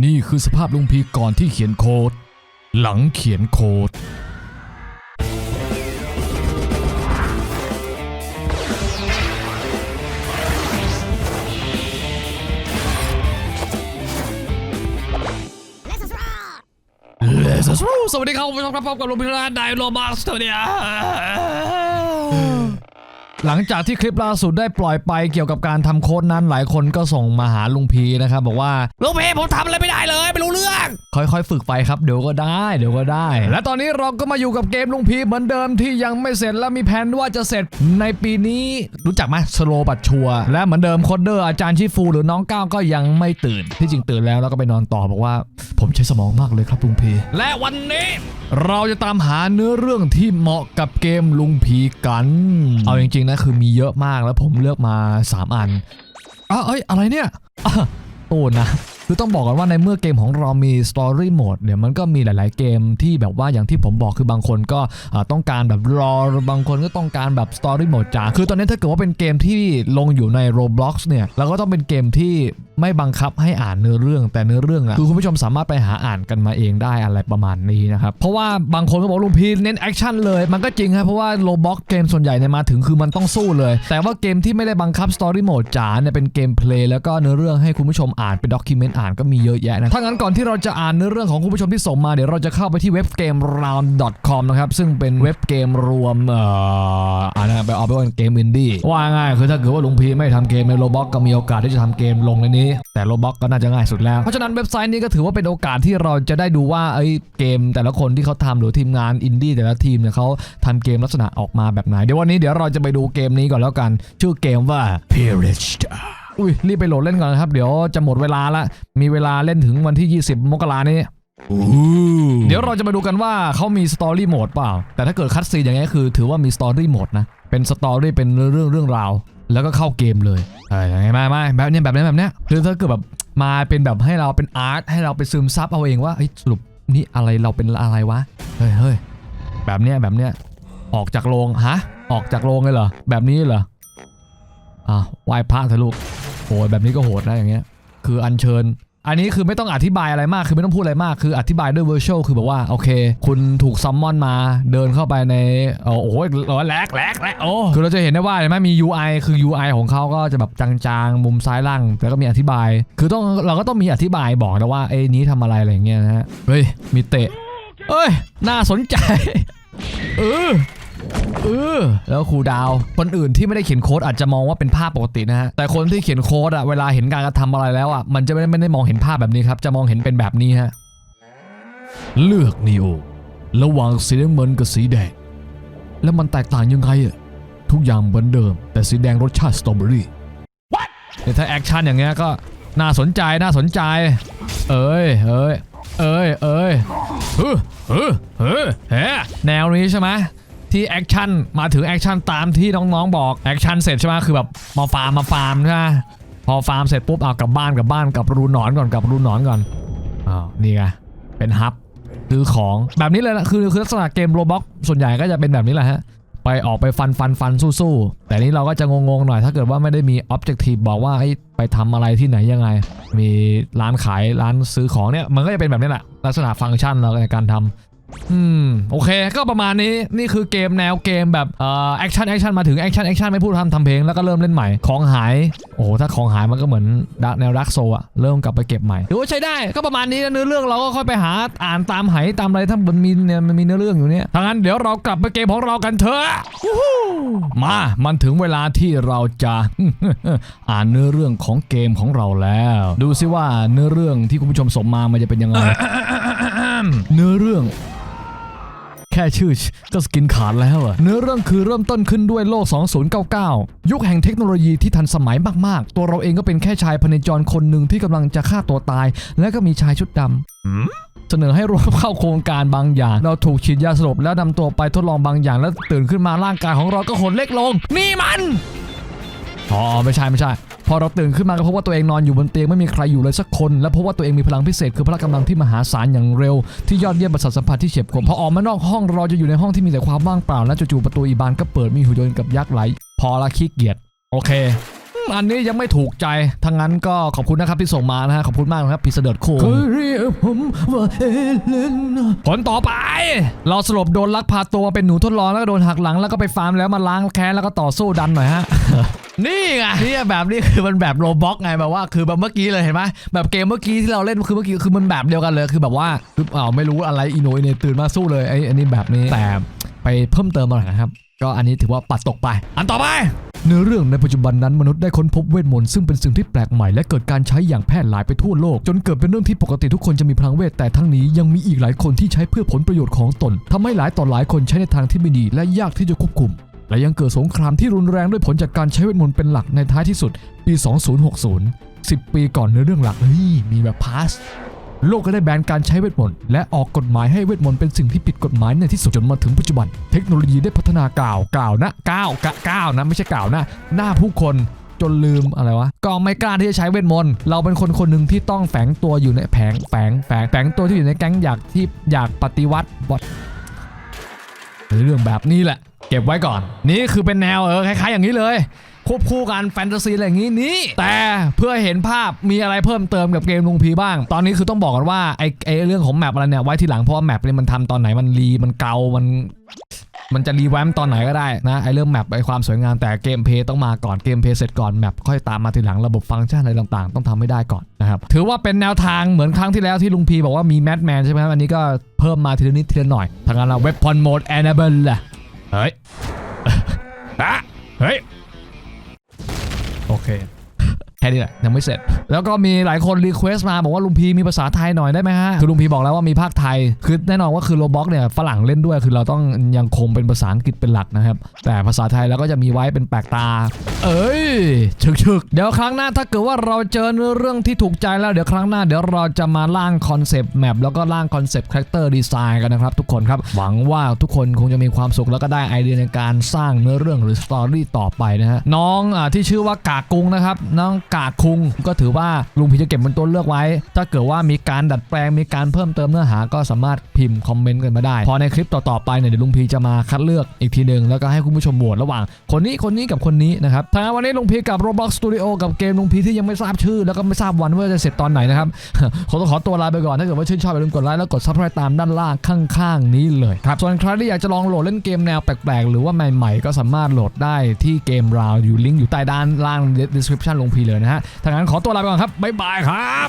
นี่คือสภาพลุงพีก่อนที่เขียนโค้ด หลังเขียนโค้ด Let's roll สวัสดีครับคุณผู้ชมครับพบกับลุงพิราไดโรมาสเตอร์เนี่ย หลังจากที่คลิปล่าสุดได้ปล่อยไปเกี่ยวกับการทำโค้ดนั้นหลายคนก็ส่งมาหาลุงพีนะครับบอกว่าลุงพีผมทำอะไรไม่ได้เลยไม่รู้เรื่อง ค่อยๆ ฝึกไปครับเดี๋ยวก็ได้เดี๋ยวก็ได้ และตอนนี้เราก็มาอยู่กับเกมลุงพีเหมือนเดิมที่ยังไม่เสร็จและมีแผนว่าจะเสร็จในปีนี้รู้จักไหมสโลบัตชัวและเหมือนเดิมโคดเดอร์อาจารย์ชิฟูหรือน้องก้าวก็ยังไม่ตื่น ที่จริงตื่นแล้วแล้วก็ไปนอนต่อบอกว่า ผมใช้สมองมากเลยครับลุงพีและวันนี้เราจะตามหาเนื้อเรื่องที่เหมาะกับเกมลุงพีกัน เอาจริงๆนะะคือมีเยอะมากแล้วผมเลือกมา 3 อันอ้าเอ้ยอะไรเนี่ยโอ้นะ คือต้องบอกกันว่าในเมื่อเกมของเรามี Story Mode เนี่ยมันก็มีหลาย ๆ เกมที่แบบว่าอย่างที่ผมบอกคือบางคนก็ต้องการแบบรอบางคนก็ต้องการแบบ Story Mode จ๋าคือตอนนี้ถ้าเกิดว่าเป็นเกมที่ลงอยู่ใน Roblox เนี่ยเราก็ต้องเป็นเกมที่ไม่บังคับให้อ่านเนื้อเรื่องแต่เนื้อเรื่องอะคือคุณผู้ชมสามารถไปหาอ่านกันมาเองได้อะไรประมาณนี้นะครับเพราะว่าบางคนก็บอกลุงพีเน้นแอคชั่นเลยมันก็จริงครับเพราะว่า Roblox เกมส่วนใหญ่เนี่ยมาถึงคือมันต้องสู้เลย แต่ว่าเกมที่ไม่ได้บังคับ Story Mode จ๋าเนี่ยเป็นเกมเพลย์แล้วก็เนื้อเรื่องให้คุณผู้ชมอ่านเป็นด็อกิเมนต์อ่านก็มีเยอะแยะนะถ้างั้นก่อนที่เราจะอ่านเนื้อเรื่องของคุณผู้ชมที่ส่งมาเดี๋ยวเราจะเข้าไปที่เว็บเกม round.com นะครับซึ่งเป็นเว็บเกมรวมเอ่ออ่านะไปเอาไปว่าเกมอินดี้ว่าง่ายคือถ้าเกิดว่าลุงพีไม่ทำเกมในโรบ็อกก็มีโอกาสที่จะทำเกมลงในนี้ แต่โรบ็อกก็น่าจะง่ายสุดแล้ว เพราะฉะนั้นเว็บไซต์นี้ก็ถือว่าเป็นโอกาสที่เราจะได้ดูว่าไอ้เกมแต่ละคนที่เขาทำหรือทีมงานอินดี้แต่ละทีมเนี่ยเขาทำเกมลักษณะออกมาแบบไหนเดี๋ยววันนี้เดี๋ยวเราจะไปดูเกมนี้ก่อนแล้วกัน ชื่อเกมว่า Peeraged อุ้ยรีบไปโหลดเล่นก่อนนะครับ เดี๋ยวจะหมดเวลาละมีเวลาเล่นถึงวันที่ 20 มกรานี้ เดี๋ยวเราจะมาดูกันว่าเขามีสตอรี่โหมดเปล่า แต่ถ้าเกิดคัดซีนอย่างเงี้ยคือ ถือว่ามีสตอรี่โหมดนะ เป็นสตอรี่เป็นเรื่องเรื่องราว แล้วก็เข้าเกมเลยเอ้ยไม่ไม่ไม่แบบเนี้ยแบบเนี้ยแบบเนี้ยคือถ้าเกิดแบบมาเป็นแบบให้เราเป็นอาร์ตให้เราไปซึมซับเอาเองว่าเฮ้ยสรุปนี่อะไรเราเป็นอะไรวะ เฮ้ยเฮ้ยแบบเนี้ยแบบเนี้ยออกจากโรงฮะ ออกจากโรงเลยเหรอ แบบนี้เหรอ อะไหว้พระเถอะลูก โอ้ยแบบนี้ก็โหดนะอย่างเงี้ยคืออัญเชิญ อันนี้คือไม่ต้องอธิบายอะไรมากคือไม่ต้องพูดอะไรมากคืออธิบายด้วย virtual คือแบบว่าโอเค คุณถูกซัมมอนมาเดินเข้าไปในโอ้โหแหลกแลกแลกโอ้คือเราจะเห็นได้ว่าเห็นไหมมี UI คือ UI ของเขาก็จะแบบจางๆ มุมซ้ายล่าง แต่ก็มีอธิบาย คือต้องเราก็ต้องมีอธิบายบอกนะว่าไอ้นี้ทำอะไรอะไรอย่างเงี้ยนะฮะเฮ้ยมีเตะเอ้ยน่าสนใจเออ เออแล้วครูดาว คนอื่นที่ไม่ได้เขียนโค้ดอาจจะมองว่าเป็นภาพปกตินะฮะ แต่คนที่เขียนโค้ดอะเวลาเห็นการกระทำอะไรแล้วอะมันจะไม่ได้ไม่ได้มองเห็นภาพแบบนี้ครับ จะมองเห็นเป็นแบบนี้ฮะ เลือกนีโอระหว่างสีน้ำเงินกับสีแดง แล้วมันแตกต่างยังไงอะทุกอย่างเหมือนเดิม แต่สีแดงรสชาติสตรอเบอรี่เนี่ยถ้าแอคชั่นอย่างเงี้ยก็น่าสนใจน่าสนใจ เอ้ยเอ้ยเอ้ยเอ้ยเฮ้อเฮ้อเฮ้อแฮะแนวนี้ใช่ไหม ที่แอคชั่นมาถึงแอคชั่นตามที่น้องๆบอกแอคชั่นเสร็จใช่ไหมคือแบบมาฟาร์มมาฟาร์มใช่ไหมพอฟาร์มเสร็จปุ๊บเอากลับบ้านกลับบ้านกลับรูนอนก่อนกลับรูนอนก่อนอ้าวนี่ไงเป็นฮับซื้อของแบบนี้เลยนะคือคือลักษณะเกมโรบ็อกส่วนใหญ่ก็จะเป็นแบบนี้แหละฮะไปออกไปฟันฟันฟันสู้ๆแต่นี้เราก็จะงงๆหน่อยถ้าเกิดว่าไม่ได้มีออบเจกตีฟบอกว่าให้ไปทำอะไรที่ไหนยังไง มีร้านขายร้านซื้อของเนี่ยมันก็จะเป็นแบบนี้แหละลักษณะฟังก์ชันเราในการทำ อืมโอเคก็ประมาณนี้นี่คือเกมแนวเกมแบบเอ่อแอคชั่นแอคชั่นมาถึงแอคชั่นแอคชั่นไม่พูดทำทำเพลงแล้วก็เริ่มเล่นใหม่ของหายโอ้โหถ้าของหายมันก็เหมือนดักแนวดักโซอะเริ่มกลับไปเก็บใหม่ถือว่าใช้ได้ก็ประมาณนี้เนื้อเรื่องเราก็ค่อยไปหาอ่านตามไหตามอะไรถ้ามันมีเนี่ยมันมีเนื้อเรื่องอยู่เนี่ยถ้างั้นเดี๋ยวเรากลับไปเกมของเรากันเถอะมามันถึงเวลาที่เราจะอ่านเนื้อเรื่องของเกมของเราแล้ว ดูซิว่าเนื้อเรื่องที่คุณผู้ชมส่งมามันจะเป็นยังไงเนื้อเรื่อง แค่ชื่อก็สกินขาดแล้วอะเนื้อเรื่องคือเริ่มต้นขึ้นด้วยโลก 2099 ยุคแห่งเทคโนโลยีที่ทันสมัยมากๆ ตัวเราเองก็เป็นแค่ชายพเนจรคนหนึ่งที่กำลังจะฆ่าตัวตาย และก็มีชายชุดดำเสนอให้ร่วมเข้าโครงการบางอย่าง เราถูกฉีดยาสลบแล้วนำตัวไปทดลองบางอย่างแล้วตื่นขึ้นมาร่างกายของเราก็หดเล็กลง นี่มัน อ๋อไม่ใช่ไม่ใช่ พอเราตื่นขึ้นมาก็พบว่าตัวเองนอนอยู่บนเตียงไม่มีใครอยู่เลยสักคน และพบว่าตัวเองมีพลังพิเศษคือพละกำลังที่มหาศาลอย่างเร็ว ที่ยอดเยี่ยมประสาทสัมผัสที่เฉียบคมพอออกมานอกห้องเราจะอยู่ในห้องที่มีแต่ความว่างเปล่าและจู่ๆประตูอีบานก็เปิดมีหุ่นยนต์กับยักษ์ไหล พอละขี้เกียจโอเค อันนี้ยังไม่ถูกใจทั้งนั้นก็ขอบคุณนะครับที่ส่งมานะฮะขอบคุณมากนะครับพี่เสด็จโคเคยเรียกผมว่าเอเลนผลต่อไป เราสลบโดนลักพาตัวเป็นหนูทดลองแล้วก็โดนหักหลังแล้วก็ไปฟาร์มแล้วมาล้างแค้นแล้วก็ต่อสู้ดันหน่อยฮะนี่ไงนี่แบบนี้คือมันแบบโรบ็อกไงแบบว่าคือแบบเมื่อกี้เลยเห็นไหมแบบเกมเมื่อกี้ที่เราเล่นคือเมื่อกี้คือมันแบบเดียวกันเลยคือแบบว่าคืออ้าวไม่รู้อะไรอีโนอีเนยตื่นมาสู้เลยไอ้อันนี้แบบนี้แต่ไปเพิ่มเติมมาหน่อยนะครับก็อันนี้ถือว่าปัดตกไป อันต่อไป เนื้อเรื่องในปัจจุบันนั้นมนุษย์ได้ค้นพบเวทมนต์ซึ่งเป็นสิ่งที่แปลกใหม่และเกิดการใช้อย่างแพร่หลายไปทั่วโลก จนเกิดเป็นเรื่องที่ปกติทุกคนจะมีพลังเวทแต่ทั้งนี้ยังมีอีกหลายคนที่ใช้เพื่อผลประโยชน์ของตนทำให้หลายต่อหลายคนใช้ในทางที่ไม่ดีและยากที่จะควบคุม และยังเกิดสงครามที่รุนแรงด้วยผลจากการใช้เวทมนต์เป็นหลักในท้ายที่สุด ปี 2060 10 ปีก่อนเนื้อเรื่องหลักเฮ้ยมีแบบพาส โลกก็ได้แบนการใช้เวทมนต์และออกกฎหมายให้เวทมนต์เป็นสิ่งที่ผิดกฎหมายในที่สุดจนมาถึงปัจจุบัน เทคโนโลยีได้พัฒนากล่าวกล่าวนะก้าวกะก้าวนะไม่ใช่กล่าวนะหน้าผู้คนจนลืมอะไรวะ ก็ไม่กล้าที่จะใช้เวทมนต์ เราเป็นคนคนหนึ่งที่ต้องแฝงตัวอยู่ในแผงแฝงแฝงแฝงตัวที่อยู่ในแก๊งอยากที่อยากปฏิวัติบอทเรื่องแบบนี้แหละ เก็บไว้ก่อน นี่คือเป็นแนวเออคล้ายๆอย่างนี้เลย ควบคู่กันแฟนตาซีอะไรอย่างนี้นี่แต่เพื่อเห็นภาพมีอะไรเพิ่มเติมกับเกมลุงพีบ้าง ตอนนี้คือต้องบอกกันว่าไอ้ไอ้เรื่องของแมปอะไรเนี่ยไว้ทีหลังเพราะว่าแมปเนี่ยมันทำตอนไหนมันรีมันเกามันมันจะรีแวมตอนไหนก็ได้นะไอ้เรื่องแมปไอ้ความสวยงามแต่เกมเพลย์ต้องมาก่อนเกมเพลย์เสร็จก่อนแมปค่อยตามมาทีหลังระบบฟังก์ชันอะไรต่างๆ ต้องทำให้ได้ก่อนนะครับถือว่าเป็นแนวทางเหมือนครั้งที่แล้วที่ลุงพีบอกว่ามีแมทแมนใช่ไหมอันนี้ก็เพิ่มมาทีละนิดทีละหน่อยทางนั้นเราเว็บพอนโหมดแอนนาเบลล่ะเฮ้ยอะเฮ้ย โอเค แค่นี้แหละยังไม่เสร็จ แล้วก็มีหลายคนรีเควสต์มาบอกว่าลุงพีมีภาษาไทยหน่อยได้ไหมฮะคือลุงพีบอกแล้วว่ามีภาคไทย คือแน่นอนว่าคือโรบ็อกเนี่ยฝรั่งเล่นด้วยคือเราต้องยังคงเป็นภาษาอังกฤษเป็นหลักนะครับ แต่ภาษาไทยเราก็จะมีไว้เป็นแปลกตา เอ้ยชึกชึกเดี๋ยวครั้งหน้าถ้าเกิดว่าเราเจอเนื้อเรื่องที่ถูกใจแล้วเดี๋ยวครั้งหน้าเดี๋ยวเราจะมาล่างคอนเซปต์แมปแล้วก็ล่างคอนเซปต์คาแรคเตอร์ดีไซน์กันนะครับทุกคนครับหวังว่าทุกคนคงจะมีความสุขแล้วก็ได้ไอเดียในการสร้างเนื้อเรื่องหรือสตอรี่ต่อไปนะฮะน้องอ่าที่ชื่อว่ากากุงนะครับน้องกากคุง ก็ถือว่าลุงพีจะเก็บเป็นตัวเลือกไว้ ถ้าเกิดว่ามีการดัดแปลงมีการเพิ่มเติมเนื้อหาก็สามารถพิมพ์คอมเมนต์กันมาได้ พอในคลิปต่อๆไปเนี่ยเดี๋ยวลุงพีจะมาคัดเลือกอีกทีหนึ่งแล้วก็ให้คุณผู้ชมโหวตระหว่าง คนนี้คนนี้กับคนนี้นะครับทางวันนี้ลุงพีกับ Roblox Studio กับเกมลุงพีที่ยังไม่ทราบชื่อ แล้วก็ไม่ทราบวันว่าจะเสร็จตอนไหนนะครับขอต้องขอตัวลาไปก่อนถ้าเกิดว่าชื่นชอบอย่าลืมกดไลค์แล้วกด subscribe ตามด้านล่างข้างๆนี้เลยครับส่วนใครที่อยากจะลองโหลดเล่นเกมแนวแปลกๆ หรือว่าใหม่ๆ ก็สามารถโหลดได้ที่เกมราวอยู่ลิงก์อยู่ใต้ด้านล่าง description ลงพีเลยนะฮะทางนั้นขอตัวลาไปก่อนครับบ๊ายบายครับ